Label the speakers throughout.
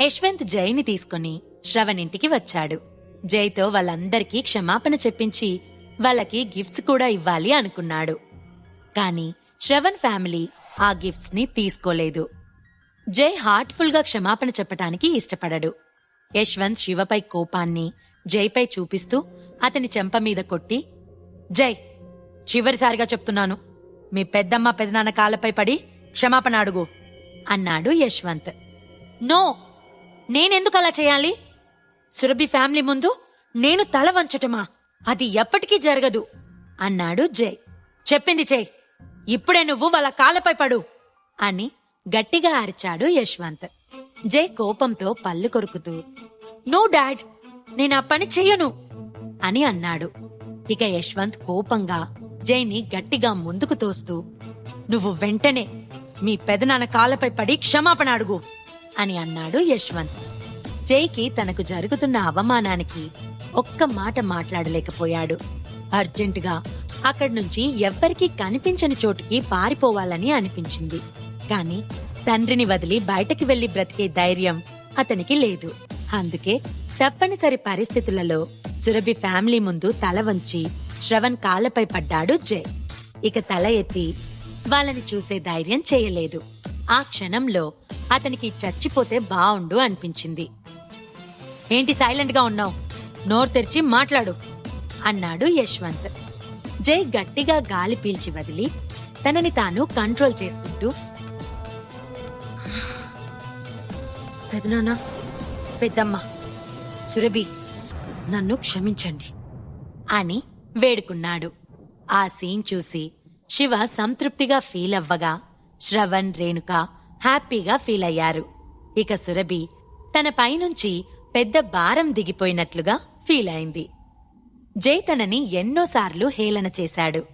Speaker 1: యశ్వంత్ జైని తీసుకుని శ్రవణింటికి వచ్చాడు. జైతో వాళ్ళందరికీ క్షమాపణ చెప్పించి వాళ్ళకి గిఫ్ట్స్ కూడా ఇవ్వాలి అనుకున్నాడు. కాని శ్రవణ్ ఫ్యామిలీ ఆ గిఫ్ట్స్ని తీసుకోలేదు. జై హార్ట్ఫుల్గా క్షమాపణ చెప్పటానికి ఇష్టపడడు. యశ్వంత్ శివపై కోపాన్ని జైపై చూపిస్తూ అతని చెంప మీద కొట్టి జై చివరిసారిగా చెప్తున్నాను. మీ పెద్దమ్మ పెదనాన్న కాళ్ళపై పడి క్షమాపణ అడుగు అన్నాడు యశ్వంత్. నో నేనెందుకు అలా చేయాలి? సురభి ఫ్యామిలీ ముందు నేను తల వంచటమా? అది ఎప్పటికీ జరగదు అన్నాడు జై. చెప్పింది జై ఇప్పుడే నువ్వు వాళ్ళ కాళ్ళపై పడు అని గట్టిగా అరిచాడు యశ్వంత్. జై కోపంతో పళ్ళు కొరుకుతూ నో డాడ్ నేను ఆ పని చెయ్యను అని అన్నాడు. ఇక యశ్వంత్ కోపంగా జైని గట్టిగా ముందుకు తోస్తూ నువ్వు వెంటనే మీ పెదనాన్న కాళ్ళపై పడి క్షమాపణ అడుగు. అని అన్నాడు యశ్వంత్. జైకి తనకు జరుగుతున్న అవమానానికి ఒక్క మాట మాట్లాడలేకపోయాడు. అర్జెంటుగా అక్కడి నుంచి ఎవ్వరికీ కనిపించని చోటుకి పారిపోవాలని అనిపించింది. కాని తండ్రిని వదిలి బయటకి వెళ్ళి బ్రతికే ధైర్యం అతనికి లేదు. అందుకే తప్పనిసరి పరిస్థితులలో సురభి ఫ్యామిలీ ముందు తల వంచి శ్రవణ్ కాళ్ళపై పడ్డాడు జై. ఇక తల ఎత్తి వాళ్ళని చూసే ధైర్యం చేయలేదు. ఆ క్షణంలో అతనికి చచ్చిపోతే బావుండు అనిపించింది. ఏంటి సైలెంట్గా ఉన్నావు? నోరు తెరిచి మాట్లాడు అన్నాడు యశ్వంత్. జై గట్టిగా గాలి పీల్చి వదిలి తనని తాను కంట్రోల్ చేసుకుంటూ పెదనాన్న పెద్దమ్మ సురభి నన్ను క్షమించండి అని వేడుకున్నాడు. ఆ సీన్ చూసి శివ సంతృప్తిగా ఫీల్ అవ్వగా శ్రవణ్ రేణుక హ్యాపీగా ఫీల్ అయ్యారు. ఇక సురభి తన పైనుంచి పెద్ద భారం దిగిపోయినట్లుగా ఫీల్ అయింది. జై తనని ఎన్నోసార్లు హేళన చేశాడు.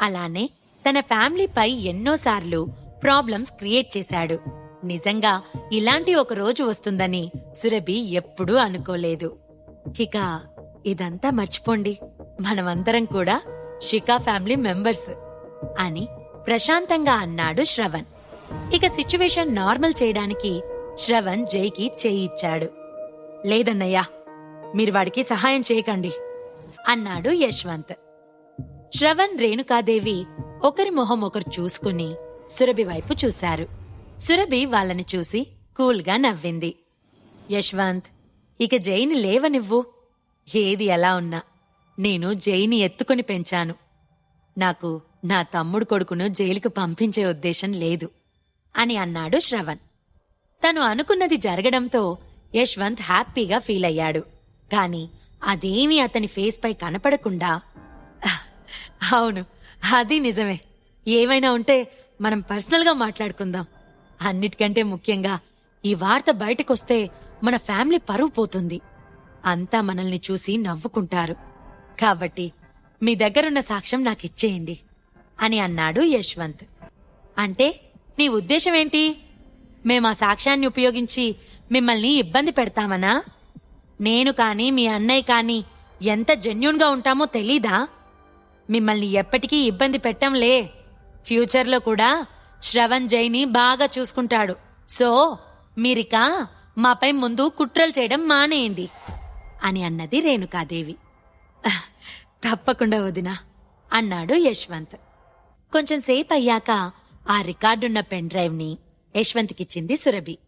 Speaker 1: అలానే తన ఫ్యామిలీపై ఎన్నోసార్లు ప్రాబ్లమ్స్ క్రియేట్ చేశాడు. నిజంగా ఇలాంటి ఒక రోజు వస్తుందని సురభి ఎప్పుడూ అనుకోలేదు. ఇక ఇదంతా మర్చిపోండి. మనమందరం కూడా షికా ఫ్యామిలీ మెంబర్స్ అని ప్రశాంతంగా అన్నాడు శ్రవణ్. ఇక సిచ్యువేషన్ నార్మల్ చేయడానికి శ్రవణ్ జైకి చేయిచ్చాడు లేదన్నయ్యా మీరు వాడికి సహాయం చేయకండి అన్నాడు యశ్వంత్. శ్రవణ్ రేణుకాదేవి ఒకరి మొహం ఒకరు చూసుకుని సురభి వైపు చూశారు. సురభి వాళ్ళని చూసి కూల్గా నవ్వింది. యశ్వంత్ ఇక జైని లేవనివ్వు. ఏది ఎలా ఉన్నా నేను జైని ఎత్తుకుని పెంచాను. నాకు నా తమ్ముడు కొడుకును జైలుకు పంపించే ఉద్దేశం లేదు. అని అన్నాడు శ్రవణ్. తను అనుకున్నది జరగడంతో యశ్వంత్ హ్యాపీగా ఫీల్ అయ్యాడు. కాని అదేమీ అతని ఫేస్ పై కనపడకుండా అవును అది నిజమే. ఏమైనా ఉంటే మనం పర్సనల్గా మాట్లాడుకుందాం. అన్నిటికంటే ముఖ్యంగా ఈ వార్త బయటకొస్తే మన ఫ్యామిలీ పరువు పోతుంది. అంతా మనల్ని చూసి నవ్వుకుంటారు. కాబట్టి మీ దగ్గరున్న సాక్ష్యం నాకిచ్చేయండి అని అన్నాడు యశ్వంత్. అంటే నీ ఉద్దేశం ఏంటి? మేం ఆ సాక్ష్యాన్ని ఉపయోగించి మిమ్మల్ని ఇబ్బంది పెడతామనా? నేను కాని మీ అన్నయ్య కాని ఎంత జెన్యున్గా ఉంటామో తెలీదా? మిమ్మల్ని ఎప్పటికీ ఇబ్బంది పెట్టంలే ఫ్యూచర్లో కూడా శ్రవణ్ జైని బాగా చూసుకుంటాడు. సో మీరిక మాపై ముందు కుట్రలు చేయడం మానేయండి అని అన్నది రేణుకాదేవి. తప్పకుండా వదినా అన్నాడు యశ్వంత్. కొంచెం సేపు అయ్యాక ఆ రికార్డున్న పెన్ డ్రైవ్ని యశ్వంత్కిచ్చింది సురభి.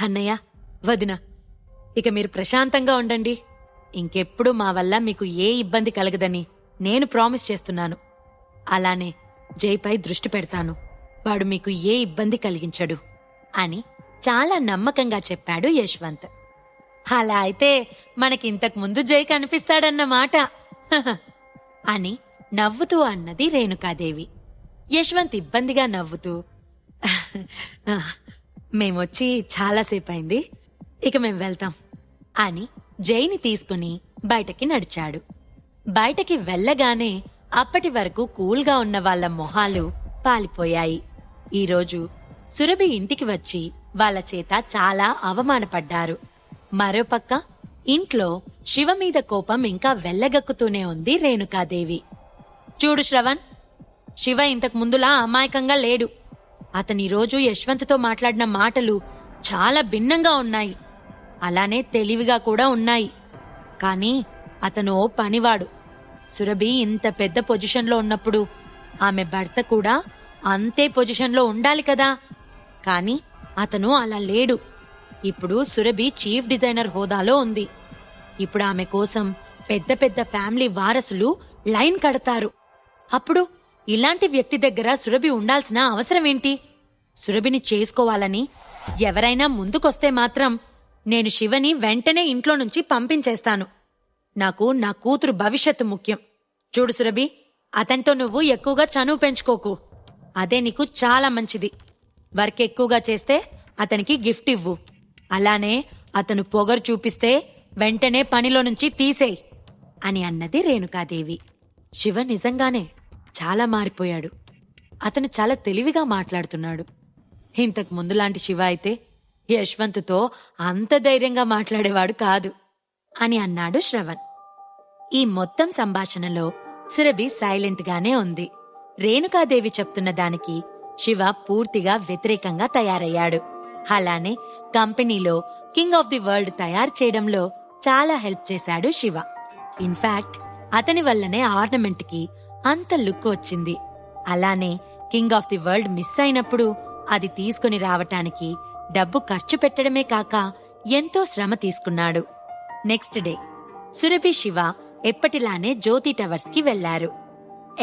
Speaker 1: అన్నయ్య వదిన ఇక మీరు ప్రశాంతంగా ఉండండి. ఇంకెప్పుడు మా వల్ల మీకు ఏ ఇబ్బంది కలగదని నేను ప్రామిస్ చేస్తున్నాను. అలానే జైపై దృష్టి పెడతాను. వాడు మీకు ఏ ఇబ్బంది కలిగించడు అని చాలా నమ్మకంగా చెప్పాడు యశ్వంత్. అలా అయితే మనకింతకు ముందు జై కనిపిస్తాడన్నమాట అని నవ్వుతూ అన్నది రేణుకాదేవి. యశ్వంత్ ఇబ్బందిగా నవ్వుతూ మేమొచ్చి చాలాసేపు అయింది ఇక మేం వెళ్తాం. అని జైని తీసుకుని బయటకి నడిచాడు. బయటకి వెళ్ళగానే అప్పటి వరకు కూల్గా ఉన్న వాళ్ళ మొహాలు పాలిపోయాయి. ఈరోజు సురభి ఇంటికి వచ్చి వాళ్ళ చేత చాలా అవమానపడ్డారు. మరోపక్క ఇంట్లో శివ మీద కోపం ఇంకా వెళ్ళగక్కుతూనే ఉంది రేణుకాదేవి. చూడు శ్రవణ్ శివ ఇంతకు ముందులా అమాయకంగా లేడు. అతని రోజు యశ్వంత్తో మాట్లాడిన మాటలు చాలా భిన్నంగా ఉన్నాయి. అలానే తెలివిగా కూడా ఉన్నాయి. కానీ అతను ఓ పనివాడు. సురభి ఇంత పెద్ద పొజిషన్లో ఉన్నప్పుడు ఆమె భర్త కూడా అంతే పొజిషన్లో ఉండాలి కదా. కానీ అతను అలా లేడు. ఇప్పుడు సురభి చీఫ్ డిజైనర్ హోదాలో ఉంది. ఇప్పుడు ఆమె కోసం పెద్ద పెద్ద ఫ్యామిలీ వారసులు లైన్ కడతారు. అప్పుడు ఇలాంటి వ్యక్తి దగ్గర సురభి ఉండాల్సిన అవసరం ఏంటి సురభిని చేసుకోవాలని ఎవరైనా ముందుకొస్తే మాత్రం నేను శివని వెంటనే ఇంట్లో నుంచి పంపించేస్తాను. నాకు నా కూతురు భవిష్యత్తు ముఖ్యం. చూడు సురభి అతనితో నువ్వు ఎక్కువగా చనువు పెంచుకోకు. అదే నీకు చాలా మంచిది. వర్క్ ఎక్కువగా చేస్తే అతనికి గిఫ్ట్ ఇవ్వు. అలానే అతను పొగరు చూపిస్తే వెంటనే పనిలో నుంచి తీసేయ్ అని అన్నది రేణుకాదేవి. శివ నిజంగానే చాలా మారిపోయాడు. అతను చాలా తెలివిగా మాట్లాడుతున్నాడు. ఇంతకు ముందులాంటి శివ అయితే యశ్వంత్తో అంత ధైర్యంగా మాట్లాడేవాడు కాదు అని అన్నాడు శ్రవణ్. ఈ మొత్తం సంభాషణలో సురభి సైలెంట్గానే ఉంది. రేణుకాదేవి చెప్తున్న దానికి శివ పూర్తిగా వ్యతిరేకంగా తయారయ్యాడు. అలానే కంపెనీలో కింగ్ ఆఫ్ ది వరల్డ్ తయారు చేయడంలో చాలా హెల్ప్ చేశాడు శివ. ఇన్ఫాక్ట్ అతని వల్లనే ఆర్నమెంట్కి అంత లుక్ వచ్చింది. అలానే king of the world miss అయినప్పుడు అది తీసుకుని రావటానికి డబ్బు ఖర్చు పెట్టడమే కాక ఎంతో శ్రమ తీసుకున్నాడు. నెక్స్ట్ డే సురభి శివ ఎప్పటిలానే జ్యోతి టవర్స్కి వెళ్ళారు.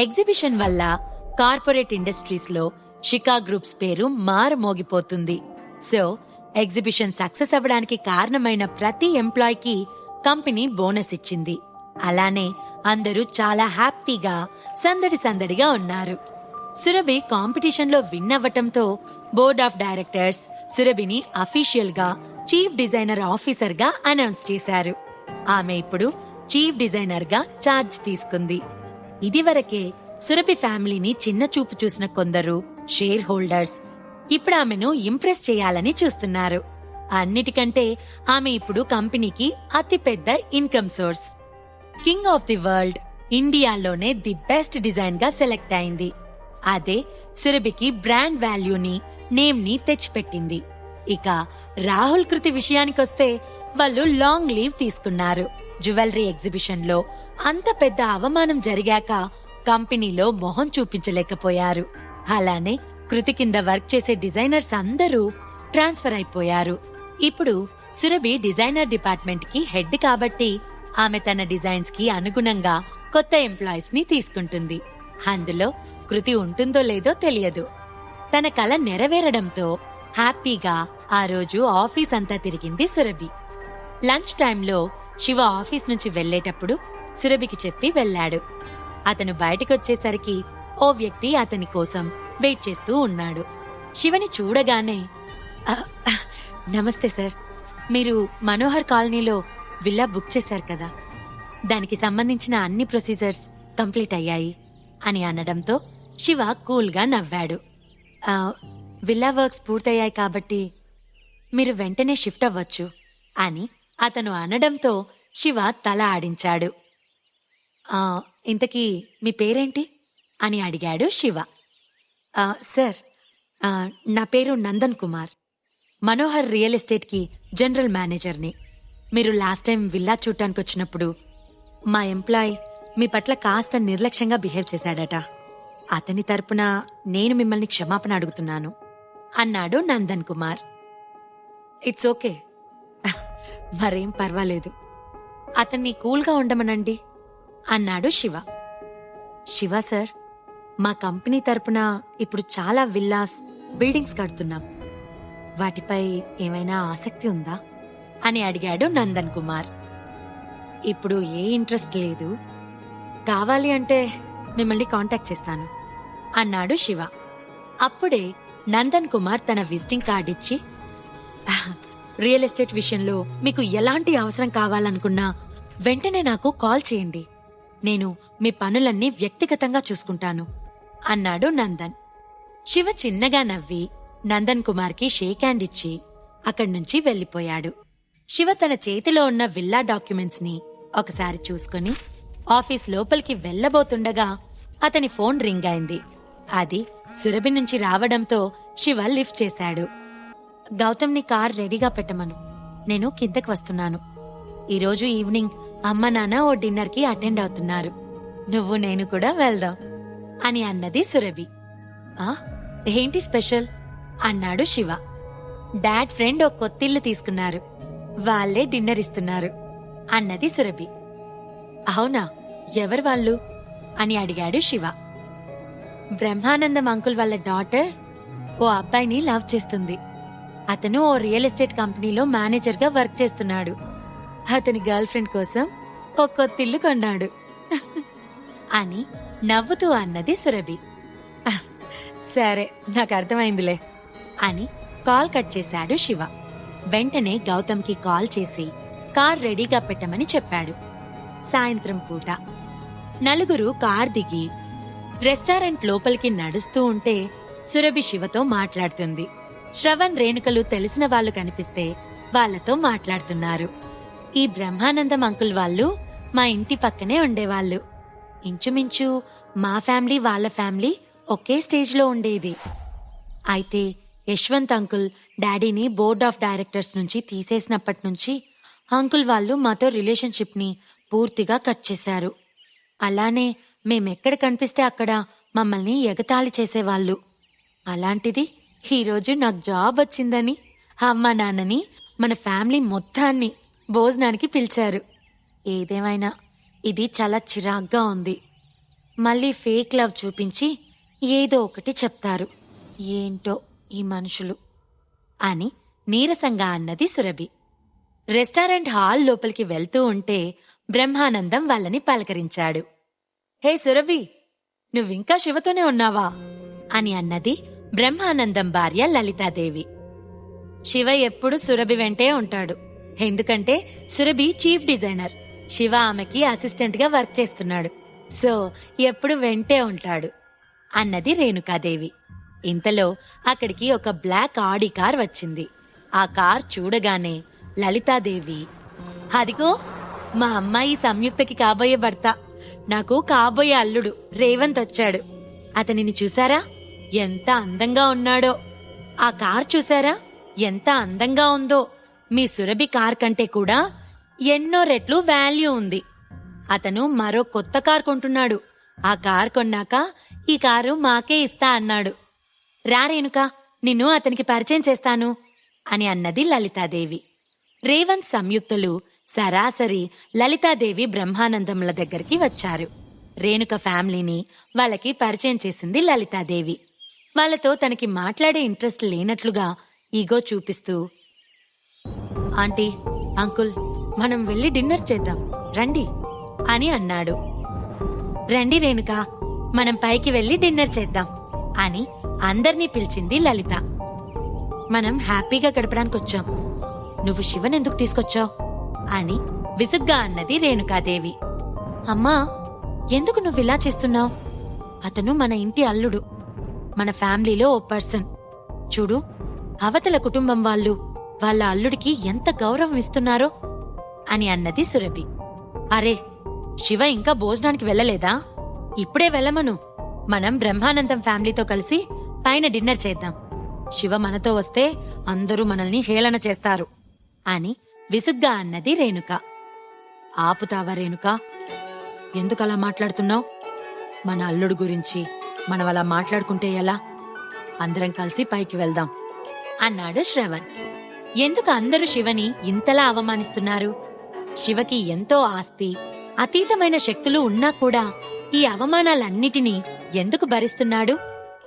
Speaker 1: ఎగ్జిబిషన్ వల్ల కార్పొరేట్ ఇండస్ట్రీస్లో షికా గ్రూప్స్ పేరు మారుమోగిపోతుంది సో ఎగ్జిబిషన్ సక్సెస్ అవ్వడానికి కారణమైన ప్రతి ఎంప్లాయ్కి కంపెనీ బోనస్ ఇచ్చింది. అలానే అందరూ చాలా హ్యాపీగా సందడి సందడిగా ఉన్నారు. సురభి కాంపిటీషన్లో విన్ అవ్వటంతో బోర్డ్ ఆఫ్ డైరెక్టర్స్ సురభిని అఫీషియల్గా చీఫ్ డిజైనర్ ఆఫీసర్గా అనౌన్స్ చేశారు. ఆమె ఇప్పుడు చీఫ్ డిజైనర్గా ఛార్జ్ తీసుకుంది. ఇదివరకే సురభి ఫ్యామిలీని చిన్న చూపు చూసిన కొందరు షేర్ హోల్డర్స్ ఇప్పుడు ఆమెను ఇంప్రెస్ చేయాలని చూస్తున్నారు. అన్నిటికంటే ఆమె ఇప్పుడు కంపెనీకి అతిపెద్ద income source. King of the world ఇండియాలోనే ది బెస్ట్ డిజైన్గా సెలెక్ట్ అయింది. అదే సురభికి బ్రాండ్ వాల్యూని నేమ్ని తెచ్చిపెట్టింది. ఇక రాహుల్ కృతి విషయానికొస్తే వాళ్ళు లాంగ్ లీవ్ తీసుకున్నారు. జ్యువెలరీ ఎగ్జిబిషన్లో అంత పెద్ద అవమానం జరిగాక కంపెనీలో మొహం చూపించలేకపోయారు. అలానే కృతి కింద వర్క్ చేసే డిజైనర్స్ అందరూ ట్రాన్స్ఫర్ అయిపోయారు. ఇప్పుడు సురభి డిజైనర్ డిపార్ట్మెంట్కి హెడ్ కాబట్టి ఆమె తన డిజైన్స్కి అనుగుణంగా కొత్త ఎంప్లాయీస్ని తీసుకుంటుంది. అందులో కృతి ఉంటుందో లేదో తెలియదు. తన కల నెరవేరడంతో హ్యాపీగా ఆ రోజు ఆఫీస్ అంతా తిరిగింది సురభి. లంచ్ టైంలో శివ ఆఫీస్ నుంచి వెళ్ళేటప్పుడు సురభికి చెప్పి వెళ్ళాడు. అతను బయటకొచ్చేసరికి ఓ వ్యక్తి అతని కోసం వెయిట్ చేస్తూ ఉన్నాడు. శివని చూడగానే నమస్తే సార్. మీరు మనోహర్ కాలనీలో విల్లా బుక్ చేశారు కదా. దానికి సంబంధించిన అన్ని ప్రొసీజర్స్ కంప్లీట్ అయ్యాయి అని అనడంతో శివ కూల్గా నవ్వాడు. విల్లా వర్క్స్ పూర్తయ్యాయి కాబట్టి మీరు వెంటనే షిఫ్ట్ అవ్వచ్చు అని అతను అనడంతో శివ తల ఆడించాడు. ఇంతకీ మీ పేరేంటి? అని అడిగాడు శివ. సార్ నా పేరు నందన్ కుమార్. మనోహర్ రియల్ ఎస్టేట్కి జనరల్ మేనేజర్ని. మీరు లాస్ట్ టైం విల్లా చూడటానికి వచ్చినప్పుడు మా ఎంప్లాయ్ మీ పట్ల కాస్త నిర్లక్ష్యంగా బిహేవ్ చేశాడట. అతని తరపున నేను మిమ్మల్ని క్షమాపణ అడుగుతున్నాను అన్నాడు నందన్ కుమార్. It's okay. మరేం పర్వాలేదు. అతన్ని కూల్గా ఉండమనండి అన్నాడు శివ. శివ సార్ మా కంపెనీ తరపున ఇప్పుడు చాలా విల్లాస్ బిల్డింగ్స్ కడుతున్నాం. వాటిపై ఏమైనా ఆసక్తి ఉందా? అని అడిగాడు నందన్ కుమార్. ఇప్పుడు ఏ ఇంట్రెస్ట్ లేదు. కావాలి అంటే మిమ్మల్ని కాంటాక్ట్ చేస్తాను అన్నాడు శివ. అప్పుడే నందన్ కుమార్ తన విజిటింగ్ కార్డ్ ఇచ్చి రియల్ ఎస్టేట్ విషయంలో మీకు ఎలాంటి అవసరం కావాలనుకున్నా వెంటనే నాకు కాల్ చేయండి. నేను మీ పనులన్నీ వ్యక్తిగతంగా చూసుకుంటాను అన్నాడు నందన్. శివ చిన్నగా నవ్వి నందన్ కుమార్కి షేక్ హ్యాండ్ ఇచ్చి అక్కడి నుంచి వెళ్ళిపోయాడు. శివ తన చేతిలో ఉన్న విల్లా డాక్యుమెంట్స్ని ఒకసారి చూసుకుని ఆఫీస్ లోపలికి వెళ్ళబోతుండగా అతని ఫోన్ రింగ్ అయింది. అది సురభి నుంచి రావడంతో శివ లిఫ్ట్ చేశాడు. గౌతమ్ని కార్ రెడీగా పెట్టమను. నేను కిందకి వస్తున్నాను. ఈరోజు ఈవినింగ్ అమ్మ నాన్న ఓ డిన్నర్కి అటెండ్ అవుతున్నారు. నువ్వు నేను కూడా వెళ్దాం అని అన్నది సురభి. ఆ? ఏంటి స్పెషల్? అన్నాడు శివ. డాడ్ ఫ్రెండ్ ఓ కొత్తిల్లు తీసుకున్నారు. వాళ్ళే డిన్నర్ ఇస్తున్నారు అన్నది సురభి. అవునా ఎవరు వాళ్ళు? అని అడిగాడు శివ. బ్రహ్మానందం అంకుల్ వాళ్ళ డాటర్ ఓ అబ్బాయిని లవ్ చేస్తుంది. అతను ఓ రియల్ ఎస్టేట్ కంపెనీలో మేనేజర్గా వర్క్ చేస్తున్నాడు. అతని గర్ల్ ఫ్రెండ్ కోసం ఓ కొత్తిల్లు కొన్నాడు. అని నవ్వుతూ అన్నది సురభి. సరే నాకు అర్థమైందిలే అని కాల్ కట్ చేశాడు శివ. వెంటనే గౌతమ్కి కాల్ చేసి కార్ రెడీగా పెట్టమని చెప్పాడు. సాయంత్రం పూట నలుగురు కార్ దిగి రెస్టారెంట్ లోపలికి నడుస్తూ ఉంటే సురభి శివతో మాట్లాడుతుంది. శ్రవణ్ రేణుకలు తెలిసిన వాళ్ళు కనిపిస్తే వాళ్ళతో మాట్లాడుతున్నారు. ఈ బ్రహ్మానందం అంకుల్ వాళ్ళు మా ఇంటి పక్కనే ఉండేవాళ్ళు. ఇంచుమించు మా ఫ్యామిలీ వాళ్ళ ఫ్యామిలీ ఒకే స్టేజ్లో ఉండేది. అయితే యశ్వంత్ అంకుల్ డాడీని బోర్డ్ ఆఫ్ డైరెక్టర్స్ నుంచి తీసేసినప్పటి నుంచి అంకుల్ వాళ్ళు మాతో రిలేషన్షిప్ని పూర్తిగా కట్ చేశారు. అలానే మేమెక్కడ కనిపిస్తే అక్కడ మమ్మల్ని ఎగతాళి చేసేవాళ్ళు. అలాంటిది ఈరోజు నాకు జాబ్ వచ్చిందని అమ్మ నాన్నని మన ఫ్యామిలీ మొత్తాన్ని భోజనానికి పిలిచారు. ఏదేమైనా ఇది చాలా చిరాగ్గా ఉంది. మళ్ళీ ఫేక్ లవ్ చూపించి ఏదో ఒకటి చెప్తారు. ఏంటో ఈ మనుషులు అని నీరసంగా అన్నది సురభి. రెస్టారెంట్ హాల్ లోపలికి వెళ్తూ ఉంటే బ్రహ్మానందం వాళ్ళని పలకరించాడు. హే సురభి నువ్వింకా శివతోనే ఉన్నావా? అని అన్నది బ్రహ్మానందం భార్య లలితాదేవి. శివ ఎప్పుడు సురభి వెంటే ఉంటాడు. ఎందుకంటే సురభి చీఫ్ డిజైనర్. శివ ఆమెకి అసిస్టెంట్గా వర్క్ చేస్తున్నాడు. సో ఎప్పుడు వెంటే ఉంటాడు అన్నది రేణుకాదేవి. ఇంతలో అక్కడికి ఒక బ్లాక్ ఆడి కార్ వచ్చింది. ఆ కార్ చూడగానే లలితాదేవి అదిగో మా అమ్మాయి సంయుక్తకి కాబోయే భర్త. నాకు కాబోయే అల్లుడు రేవంత్ వచ్చాడు. అతనిని చూసారా? ఎంత అందంగా ఉన్నాడో. ఆ కార్ చూసారా? ఎంత అందంగా ఉందో. మీ సురభి కార్ కంటే కూడా ఎన్నో రెట్లు వాల్యూ ఉంది. అతను మరో కొత్త కార్ కొంటున్నాడు. ఆ కార్ కొన్నాక ఈ కారు మాకే ఇస్తా అన్నాడు. రా రేణుక నిన్ను అతనికి పరిచయం చేస్తాను అని అన్నది లలితాదేవి. రేవంత్ సంయుక్తులు సరాసరి లలితాదేవి బ్రహ్మానందముల దగ్గరికి వచ్చారు. రేణుక ఫ్యామిలీని వాళ్ళకి పరిచయం చేసింది లలితాదేవి. వాళ్ళతో తనకి మాట్లాడే ఇంట్రెస్ట్ లేనట్లుగా ఈగో చూపిస్తూ ఆంటీ అంకుల్ మనం వెళ్ళి డిన్నర్ చేద్దాం రండి అని అన్నాడు. రండి రేణుక మనం పైకి వెళ్ళి డిన్నర్ చేద్దాం అని అందర్నీ పిలిచింది లలిత. మనం హ్యాపీగా గడపడానికి వచ్చాం నువ్వు శివన్ ఎందుకు తీసుకొచ్చావు? అని విసుగ్గా అన్నది రేణుకాదేవి. అమ్మా ఎందుకు నువ్వు ఇలా చేస్తున్నావు? అతను మన ఇంటి అల్లుడు. మన ఫ్యామిలీలో ఓ పర్సన్. చూడు అవతల కుటుంబం వాళ్ళు వాళ్ళ అల్లుడికి ఎంత గౌరవం ఇస్తున్నారో అని అన్నది సురభి. అరే శివ ఇంకా భోజనానికి వెళ్ళలేదా? ఇప్పుడే వెళ్ళమను. మనం బ్రహ్మానందం ఫ్యామిలీతో కలిసి పైన డిన్నర్ చేద్దాం. శివ మనతో వస్తే అందరూ మనల్ని హేళన చేస్తారు అని విసుగ్గా అన్నది రేణుక. ఆపుతావా రేణుక? ఎందుకలా మాట్లాడుతున్నావు? మన అల్లుడు గురించి మనం అలా మాట్లాడుకుంటే ఎలా? అందరం కలిసి పైకి వెళ్దాం అన్నాడు శ్రవణ్. ఎందుకు అందరూ శివని ఇంతలా అవమానిస్తున్నారు? శివకి ఎంతో ఆస్తి అతీతమైన శక్తులు ఉన్నా కూడా ఈ అవమానాలన్నిటినీ ఎందుకు భరిస్తున్నాడు?